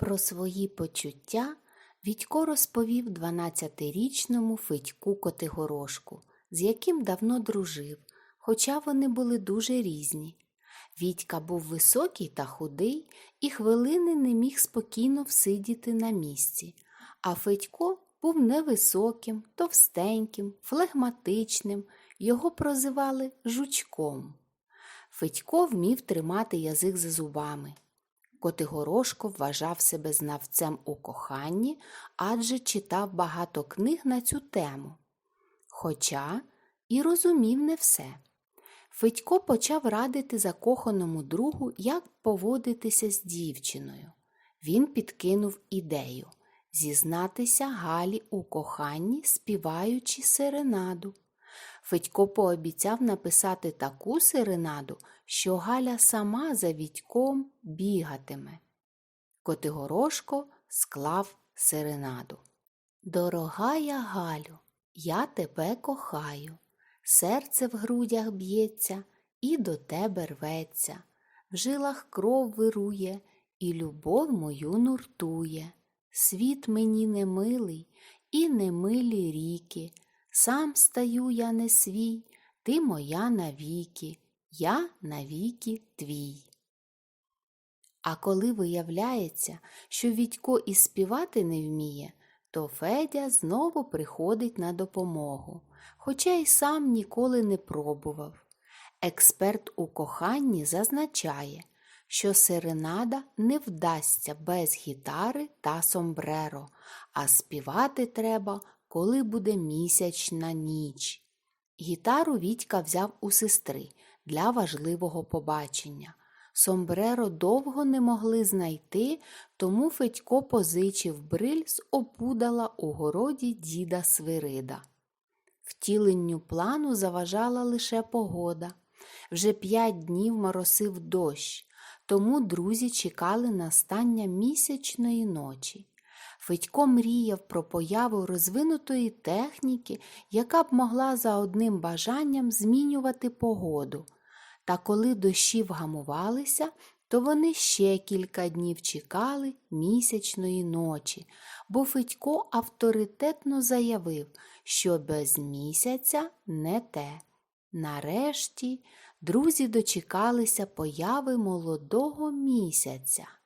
Про свої почуття Вітько розповів 12-річному Федьку Котигорошку, з яким давно дружив, хоча вони були дуже різні. Вітька був високий та худий і хвилини не міг спокійно всидіти на місці, а Федько був невисоким, товстеньким, флегматичним, його прозивали жучком. Федько вмів тримати язик за зубами. Котигорошко вважав себе знавцем у коханні, адже читав багато книг на цю тему. Хоча і розумів не все. Федько почав радити закоханому другу, як поводитися з дівчиною. Він підкинув ідею зізнатися Галі у коханні, співаючи серенаду. Федько пообіцяв написати таку серенаду, що Галя сама за Вітьком бігатиме. Котигорошко склав серенаду. Дорогая Галю, я тебе кохаю, серце в грудях б'ється і до тебе рветься, в жилах кров вирує, і любов мою нуртує. Світ мені не милий і не милі ріки, сам стаю я не свій, ти моя навіки, я навіки твій. А коли виявляється, що Вітько і співати не вміє, то Федя знову приходить на допомогу, хоча й сам ніколи не пробував. Експерт у коханні зазначає, що серенада не вдасться без гітари та сомбреро, а співати треба, коли буде місячна ніч. Гітару Вітька взяв у сестри для важливого побачення. Сомбреро довго не могли знайти, тому Федько позичив бриль з опудала у городі діда Свирида. Втіленню плану заважала лише погода. Вже п'ять днів моросив дощ, тому друзі чекали настання місячної ночі. Федько мріяв про появу розвинутої техніки, яка б могла за одним бажанням змінювати погоду. Та коли дощі вгамувалися, то вони ще кілька днів чекали місячної ночі, бо Федько авторитетно заявив, що без місяця не те. Нарешті друзі дочекалися появи молодого місяця.